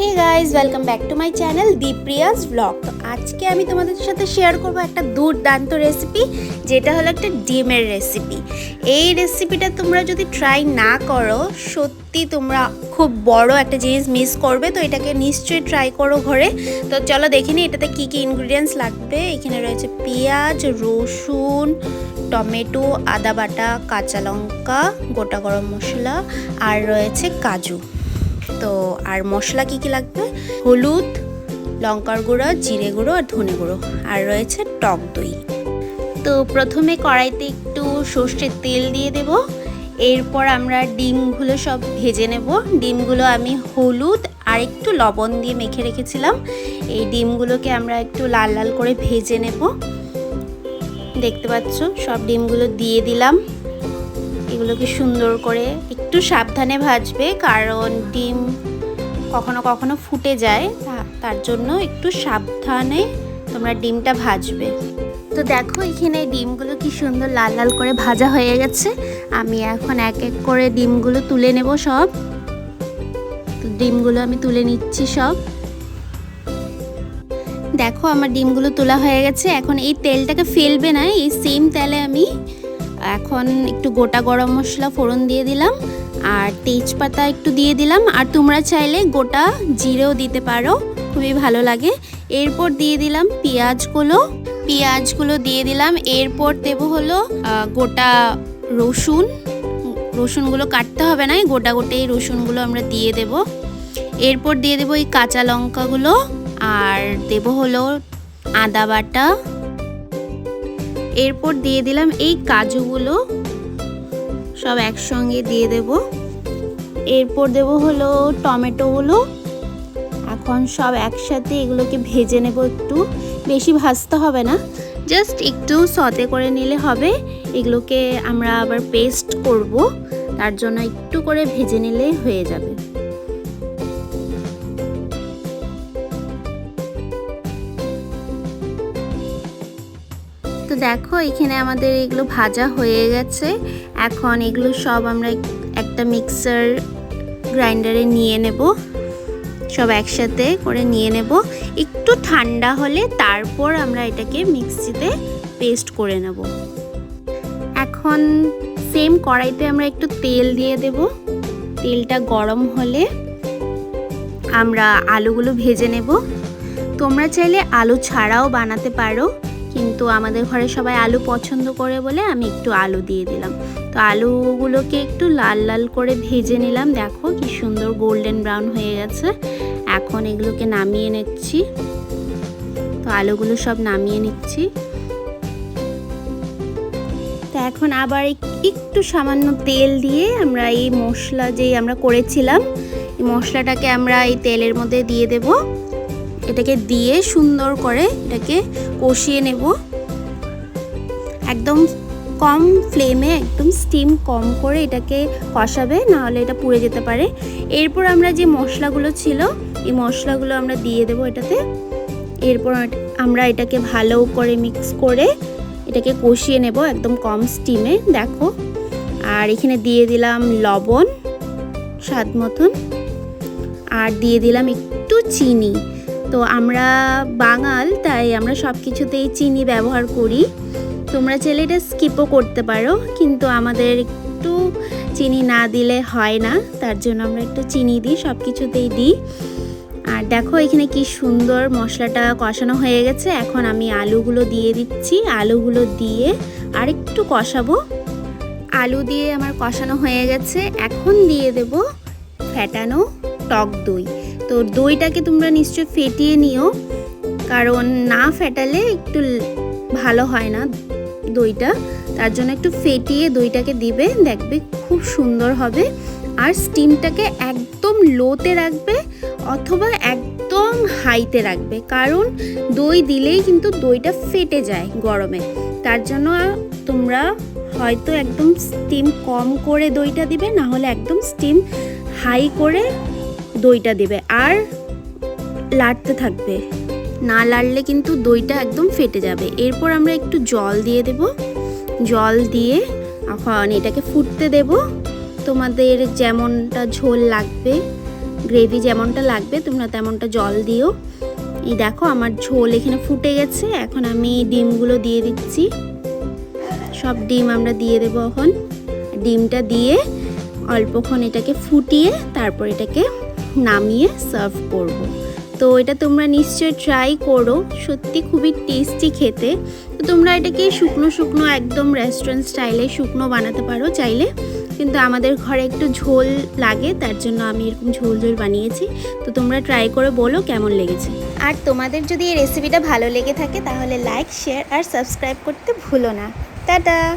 Hey guys welcome back to my channel Dipriya's blog তো আজকে আমি তোমাদের সাথে শেয়ার করব একটা দুর্দান্ত রেসিপি যেটা হলো একটা ডিমের রেসিপি এই রেসিপিটা তোমরা যদি ট্রাই না করো, সত্যি তোমরা খুব বড় একটা জিনিস মিস করবে, তো এটাকে নিশ্চয়ই ট্রাই করো ঘরে। তো চলো দেখে নিই এটাতে কী কী ইনগ্রিডিয়েন্টস লাগবে। এখানে রয়েছে পেঁয়াজ, রসুন, টমেটো, আদা বাটা, কাঁচা লঙ্কা, গোটা গরম মশলা, আর রয়েছে কাজু। তো আর মশলা কি কি লাগবে? হলুদ, লঙ্কার গুঁড়ো, জিরে গুঁড়ো আর ধনে গুঁড়ো। আর রয়েছে টক দই। তো প্রথমে কড়াইতে একটু সর্ষের তেল দিয়ে দেব। এরপর আমরা ডিমগুলো সব ভেজে নেব। ডিমগুলো আমি হলুদ আর একটু লবণ দিয়ে মেখে রেখেছিলাম। এই ডিমগুলোকে আমরা একটু লাল লাল করে ভেজে নেব। দেখতে পাচ্ছ, সব ডিমগুলো দিয়ে দিলাম। এগুলোকে সুন্দর করে একটু সাবধানে ভাজবে, কারণ ডিম কখনো কখনো ফুটে যায়। তার জন্য একটু সাবধানে তোমরা ডিমটা ভাজবে। তো দেখো এখানে ডিমগুলো কি সুন্দর লাল লাল করে ভাজা হয়ে গেছে। আমি এখন এক এক করে ডিমগুলো তুলে নেব সব। তো ডিমগুলো আমি তুলে নিচ্ছি সব। দেখো আমার ডিমগুলো তোলা হয়ে গেছে। এখন এই তেলটাকে ফেলবে না, এই সেম তেলে আমি এখন একটু গোটা গরম মশলা ফোড়ন দিয়ে দিলাম, আর তেজপাতা একটু দিয়ে দিলাম, আর তোমরা চাইলে গোটা জিরেও দিতে পারো, খুবই ভালো লাগে। এরপর দিয়ে দিলাম পেঁয়াজগুলো পেঁয়াজগুলো দিয়ে দিলাম, এরপর দেবো হলো গোটা রসুন। রসুনগুলো কাটতে হবে না গোটা গোটে এই রসুনগুলো আমরা দিয়ে দেব। এরপর দিয়ে দেবো এই কাঁচা লঙ্কাগুলো, আর দেবো হলো আদা বাটা এরপর দিয়ে দিলাম এই কাজুগুলো। সব একসঙ্গে দিয়ে দেব। এরপর দেব হলো টমেটোগুলো। এখন সব একসাথে এগুলোকে ভেজে নেব একটু। বেশি ভাজতে হবে না। জাস্ট একটু সতে করে নিলে হবে। এগুলোকে আমরা আবার পেস্ট করব। তার জন্য একটু করে ভেজে নিলে হয়ে যাবে। তো দেখো, এখানে আমাদের এগুলো ভাজা হয়ে গেছে। এখন এগুলো সব আমরা একটা মিক্সার গ্রাইন্ডারে নিয়ে নেব। সব একসাথে করে নিয়ে নেব। একটু ঠান্ডা হলে তারপর আমরা এটাকে মিক্সিতে পেস্ট করে নেব। এখন সেম কড়াইতে আমরা একটু তেল দিয়ে দেব। তেলটা গরম হলে আমরা আলুগুলো ভেজে নেব। তোমরা চাইলে আলু ছাড়াও বানাতে পারো। কিন্তু আমাদের ঘরে সবাই আলু পছন্দ করে বলে আমি একটু আলু দিয়ে দিলাম। তো আলুগুলোকে একটু লাল লাল করে ভেজে নিলাম। দেখো কি সুন্দর গোল্ডেন ব্রাউন হয়ে গেছে। এখন এগুলোকে নামিয়ে নিচ্ছি। তো আলুগুলো সব নামিয়ে নিচ্ছি। তো এখন আবার একটু সামান্য তেল দিয়ে আমরা এই মশলা যে আমরা করেছিলাম, এই মশলাটাকে আমরা এই তেলের মধ্যে দিয়ে দেবো। এটাকে দিয়ে সুন্দর করে এটাকে কষিয়ে নেব। একদম কম ফ্লেমে, একদম স্টিম কম করে এটাকে কষাবে, নাহলে এটা পুড়ে যেতে পারে। এরপর আমরা যে মশলাগুলো ছিল, এই মশলাগুলো আমরা দিয়ে দেবো এটাতে। এরপর আমরা এটাকে ভালো করে মিক্স করে এটাকে কষিয়ে নেব একদম কম স্টিমে, দেখো। আর এখানে দিয়ে দিলাম লবণ, স্বাদ মতন। আর দিয়ে দিলাম একটু চিনি। তো আমরা বাঙাল, তাই আমরা সব কিছুতেই চিনি ব্যবহার করি। তোমরা চাইলে এটা স্কিপও করতে পারো, কিন্তু আমাদের একটু চিনি না দিলে হয় না, তার জন্য আমরা একটু চিনি দিই সব কিছুতেই দিই। আর দেখো এখানে কি সুন্দর মশলাটা কষানো হয়ে গেছে, এখন আমি আলুগুলো দিয়ে দিচ্ছি। আলুগুলো দিয়ে আর একটু কষাবো। আলু দিয়ে আমার কষানো হয়ে গেছে, এখন দিয়ে দেব ফ্যাটানো টক দই। তো দইটাকে তোমরা নিশ্চয়ই ফেটিয়ে নিও, কারণ না ফেটালে একটু ভালো হয় না দইটা। তার জন্য একটু ফেটিয়ে দইটাকে দিবে, দেখবে খুব সুন্দর হবে। আর স্টিমটাকে একদম লোতে রাখবে অথবা একদম হাইতে রাখবে, কারণ দই দিলেই কিন্তু দইটা ফেটে যায় গরমে। তার জন্য তোমরা হয়তো একদম স্টিম কম করে দইটা দিবে, না হলে একদম স্টিম হাই করে দইটা দেবে। আর লাড়তে থাকবে। না লাড়লে কিন্তু দইটা একদম ফেটে যাবে। এরপর আমরা একটু জল দিয়ে দেব। জল দিয়ে এখন এটাকে ফুটতে দেব। তোমাদের যেমনটা ঝোল লাগবে, গ্রেভি যেমনটা লাগবে, তোমরা তেমনটা জল দিও। এই দেখো আমার ঝোল এখানে ফুটে গেছে। এখন আমি ডিমগুলো দিয়ে দিচ্ছি। সব ডিম আমরা দিয়ে দেবো এখন। ডিমটা দিয়ে অল্পক্ষণ এটাকে ফুটিয়ে তারপর এটাকে নামিয়ে সার্ভ করব। তো এটা তোমরা নিশ্চয়ই ট্রাই করো, সত্যি খুবই টেস্টি খেতে। তো তোমরা এটাকে শুকনো শুকনো একদম রেস্টুরেন্ট স্টাইলে শুকনো বানাতে পারো চাইলে। কিন্তু আমাদের ঘরে একটু ঝোল লাগে, তার জন্য আমি এরকম ঝোল ঝোল বানিয়েছি। তো তোমরা ট্রাই করে বলো কেমন লেগেছে। আর তোমাদের যদি এই রেসিপিটা ভালো লেগে থাকে তাহলে লাইক শেয়ার আর সাবস্ক্রাইব করতে ভুলো না। টাটা!